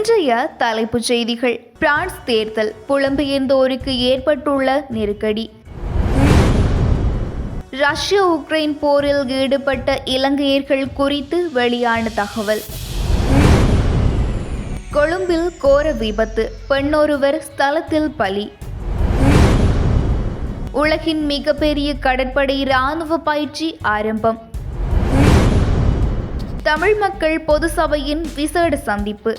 இன்றைய தலைப்புச் செய்திகள். பிரான்ஸ் தேர்தல் புலம்பெயர்ந்தோருக்கு ஏற்பட்டுள்ள நெருக்கடி. ரஷ்ய உக்ரைன் போரில் ஈடுபட்ட இலங்கையர்கள் குறித்து வெளியான தகவல். கொழும்பில் கோர விபத்து பெண்ணொருவர் ஸ்தலத்தில் பலி. உலகின் மிகப்பெரிய கடற்படை இராணுவ பயிற்சி ஆரம்பம். தமிழ் மக்கள் பொது சபையின் விசேட சந்திப்பு.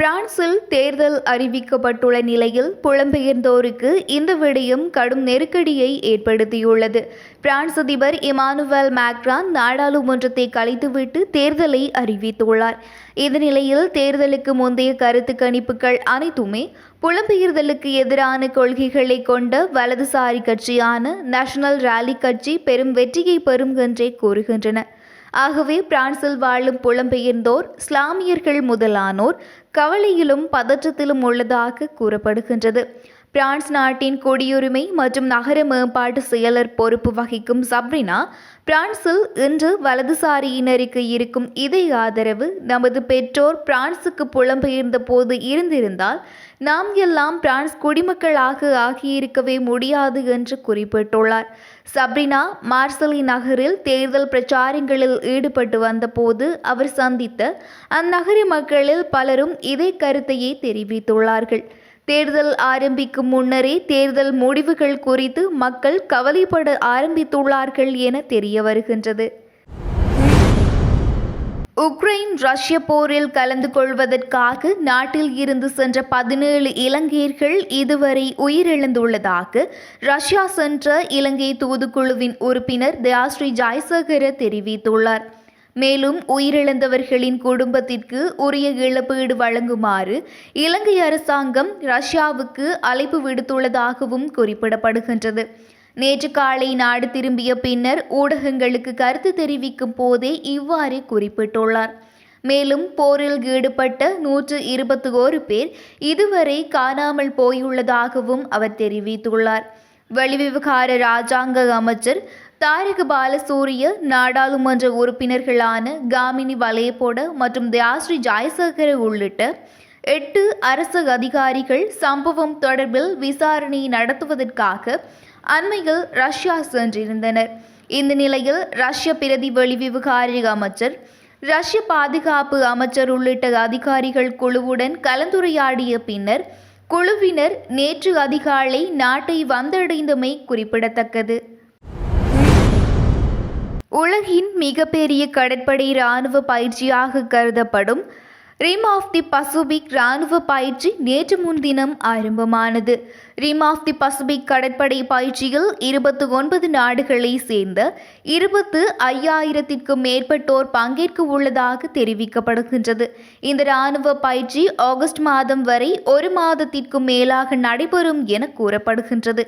பிரான்சில் தேர்தல் அறிவிக்கப்பட்டுள்ள நிலையில் புலம்பெயர்ந்தோருக்கு இந்த விடயம் கடும் நெருக்கடியை ஏற்படுத்தியுள்ளது. பிரான்ஸ் அதிபர் இமானுவேல் மேக்ரான் நாடாளுமன்றத்தை கலைத்துவிட்டு தேர்தலை அறிவித்துள்ளார். இந்த நிலையில் தேர்தலுக்கு முந்தைய கருத்து கணிப்புகள் அனைத்துமே புலம்பெயர்தலுக்கு எதிரான கொள்கைகளை கொண்ட வலதுசாரி கட்சியான நேஷனல் ராலி கட்சி பெரும் வெற்றியை பெறும் என்றே கூறுகின்றன. ஆகவே பிரான்சில் வாழும் புலம்பெயர்ந்தோர் இஸ்லாமியர்கள் முதலானோர் கவலையிலும் பதற்றத்திலும் உள்ளதாக கூறப்படுகின்றது. பிரான்ஸ் நாட்டின் குடியுரிமை மற்றும் நகர மேம்பாட்டு செயலர் பொறுப்பு வகிக்கும் சப்ரினா பிரான்சில் இன்று வலதுசாரியினருக்கு இருக்கும் இதே ஆதரவு நமது பெற்றோர் பிரான்சுக்கு புலம்பெயர்ந்த போது இருந்திருந்தால் நாம் எல்லாம் பிரான்ஸ் குடிமக்களாக ஆகியிருக்கவே முடியாது என்று குறிப்பிட்டுள்ளார். சப்ரினா மார்சலி நகரில் தேர்தல் பிரச்சாரங்களில் ஈடுபட்டு வந்தபோது அவர் சந்தித்த அந்நகர மக்களில் பலரும் இதே கருத்தையே தெரிவித்துள்ளார்கள். தேர்தல் ஆரம்பிக்கும் முன்னரே தேர்தல் முடிவுகள் குறித்து மக்கள் கவலைப்பட ஆரம்பித்துள்ளார்கள் என தெரிய வருகின்றது. உக்ரைன் ரஷ்ய போரில் கலந்து கொள்வதற்காக நாட்டில் இருந்து சென்ற பதினேழு இலங்கையர்கள் இதுவரை உயிரிழந்துள்ளதாக ரஷ்யா சென்ற இலங்கை தூதுக்குழுவின் உறுப்பினர் தயாஸ்ரீ ஜாய்சகர தெரிவித்துள்ளார். மேலும் உயிரிழந்தவர்களின் குடும்பத்திற்கு உரிய இழப்பீடு வழங்குமாறு இலங்கை அரசாங்கம் ரஷ்யாவுக்கு அழைப்பு விடுத்துள்ளதாகவும் குறிப்பிடப்படுகின்றது. நேற்று காலை நாடு திரும்பிய பின்னர் ஊடகங்களுக்கு கருத்து தெரிவிக்கும் போதே இவ்வாறு குறிப்பிட்டுள்ளார். மேலும் போரில் ஈடுபட்ட நூற்று இருபத்தி ஓரு பேர் இதுவரை காணாமல் போயுள்ளதாகவும் அவர் தெரிவித்துள்ளார். வெளிவிவகார ராஜாங்க அமைச்சர் தாரக பாலசூரிய நாடாளுமன்ற உறுப்பினர்களான காமினி வலையப்போட மற்றும் தியாஸ்ரீ ஜாயசேகர உள்ளிட்ட எட்டு அரசு அதிகாரிகள் சம்பவம் தொடர்பில் விசாரணை நடத்துவதற்காக அண்மையில் ரஷ்யா சென்றிருந்தனர். இந்த நிலையில் ரஷ்ய பிரதி வெளிவிவகார அமைச்சர் ரஷ்ய பாதுகாப்பு அமைச்சர் உள்ளிட்ட அதிகாரிகள் குழுவுடன் கலந்துரையாடிய பின்னர் குழுவினர் நேற்று அதிகாலை நாட்டை வந்தடைந்தமை குறிப்பிடத்தக்கது. உலகின் மிகப்பெரிய கடற்படை இராணுவ பயிற்சியாக கருதப்படும் ரிம் ஆஃப் தி பசுபிக் இராணுவ பயிற்சி நேற்று முன்தினம் ஆரம்பமானது. ரிம் ஆஃப் தி பசுபிக் கடற்படை பயிற்சியில் இருபத்தி ஒன்பது நாடுகளை சேர்ந்த இருபத்து ஐயாயிரத்திற்கும் மேற்பட்டோர் பங்கேற்க உள்ளதாக தெரிவிக்கப்படுகின்றது. இந்த இராணுவ பயிற்சி ஆகஸ்ட் மாதம் வரை ஒரு மாதத்திற்கும் மேலாக நடைபெறும் என கூறப்படுகின்றது.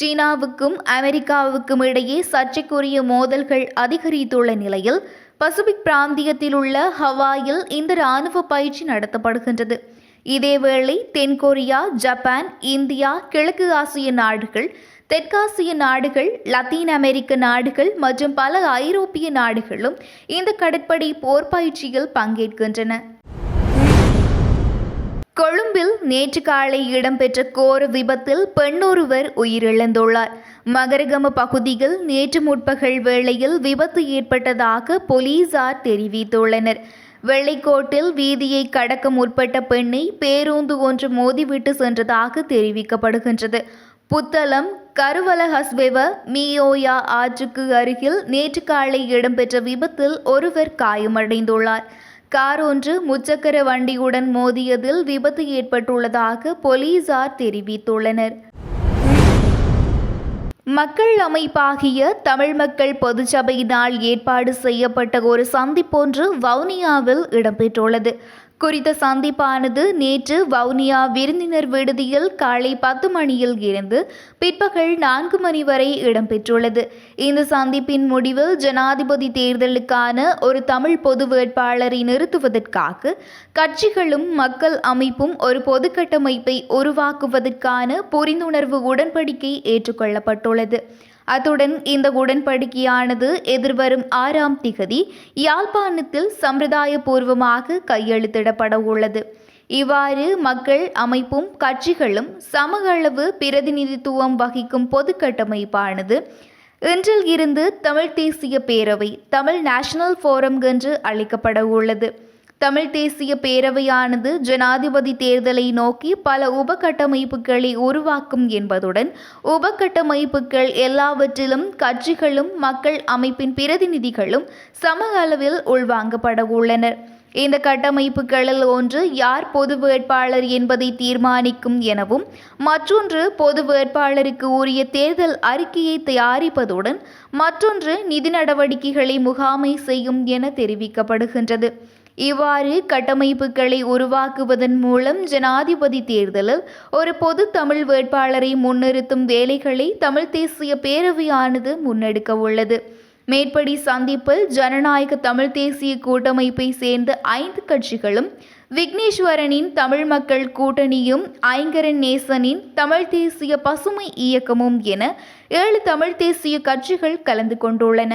சீனாவுக்கும் அமெரிக்காவுக்கும் இடையே சர்ச்சைக்குரிய மோதல்கள் அதிகரித்துள்ள நிலையில் பசிபிக் பிராந்தியத்தில் உள்ள ஹவாயில் இந்த இராணுவ பயிற்சி நடத்தப்படுகின்றது. இதேவேளை தென்கொரியா ஜப்பான் இந்தியா கிழக்கு ஆசிய நாடுகள் தெற்காசிய நாடுகள் லத்தீன் அமெரிக்க நாடுகள் மற்றும் பல ஐரோப்பிய நாடுகளும் இந்த கடற்படை போர் பயிற்சியில் பங்கேற்கின்றன. கொழும்பில் நேற்று காலை இடம்பெற்ற கோர விபத்தில் பெண்ணொருவர் உயிரிழந்துள்ளார். மகரகம பகுதியில் நேற்று முற்பகல் வேளையில் விபத்து ஏற்பட்டதாக போலீசார் தெரிவித்துள்ளனர். வெள்ளைக்கோட்டில் வீதியை கடக்க முற்பட்ட பெண்ணை பேருந்து ஒன்று மோதிவிட்டு சென்றதாக தெரிவிக்கப்படுகின்றது. புத்தளம் கருவல ஹஸ்பெவ மியோயா ஆற்றுக்கு அருகில் நேற்று காலை இடம்பெற்ற விபத்தில் ஒருவர் காயமடைந்துள்ளார். கார் ஒன்று முச்சக்கர வண்டியுடன் மோதியதில் விபத்து ஏற்பட்டுள்ளதாக போலீசார் தெரிவித்துள்ளனர். மக்கள் அமைப்பாகிய தமிழ் மக்கள் பொதுச்சபையினால் ஏற்பாடு செய்யப்பட்ட ஒரு சந்திப்பொன்று வவுனியாவில் இடம்பெற்றுள்ளது. குறித்த சந்திப்பானது நேற்று வவுனியா விருந்தினர் விடுதியில் காலை பத்து மணியில் இருந்து பிற்பகல் நான்கு மணி வரை இடம்பெற்றுள்ளது. இந்த சந்திப்பின் முடிவில் ஜனாதிபதி தேர்தலுக்கான ஒரு தமிழ் பொது வேட்பாளரை நிறுத்துவதற்காக கட்சிகளும் மக்கள் அமைப்பும் ஒரு பொது கட்டமைப்பை உருவாக்குவதற்கான புரிந்துணர்வு உடன்படிக்கை ஏற்றுக்கொள்ளப்பட்டுள்ளது. அத்துடன் இந்த உடன்படிக்கையானது எதிர்வரும் ஆறாம் திகதி யாழ்ப்பாணத்தில் சம்பிரதாயபூர்வமாக கையெழுத்திடப்பட உள்ளது இவ்வாறு மக்கள் அமைப்பும் கட்சிகளும் சம அளவு பிரதிநிதித்துவம் வகிக்கும் பொது கட்டமைப்பானது. இன்றில் இருந்து தமிழ் தேசிய பேரவை தமிழ் நேஷனல் ஃபோரம் என்று அழைக்கப்பட உள்ளது தமிழ் தேசிய பேரவையானது ஜனாதிபதி தேர்தலை நோக்கி பல உபகட்டமைப்புகளை உருவாக்கும் என்பதுடன் உபகட்டமைப்புகள் எல்லாவற்றிலும் கட்சிகளும் மக்கள் அமைப்பின் பிரதிநிதிகளும் சம அளவில் உள்வாங்கப்பட உள்ளனர். இந்த கட்டமைப்புகளில் ஒன்று யார் பொது வேட்பாளர் என்பதை தீர்மானிக்கும் எனவும் மற்றொன்று பொது வேட்பாளருக்கு உரிய தேர்தல் அறிக்கையை தயாரிப்பதுடன் மற்றொன்று நிதி நடவடிக்கைகளை முகாமை செய்யும் என தெரிவிக்கப்படுகின்றது. இவ்வாறு கட்டமைப்புகளை உருவாக்குவதன் மூலம் ஜனாதிபதி தேர்தலில் ஒரு பொது தமிழ் வேட்பாளரை முன்னிறுத்தும் வேலைகளை தமிழ் தேசிய பேரவையானது முன்னெடுக்க உள்ளது. மேற்படி சந்திப்பில் ஜனநாயக தமிழ் தேசிய கூட்டமைப்பை சேர்ந்த ஐந்து கட்சிகளும் விக்னேஸ்வரனின் தமிழ் மக்கள் கூட்டணியும் ஐங்கரன் நேசனின் தமிழ் தேசிய பசுமை இயக்கமும் என ஏழு தமிழ் தேசிய கட்சிகள் கலந்து கொண்டுள்ளன.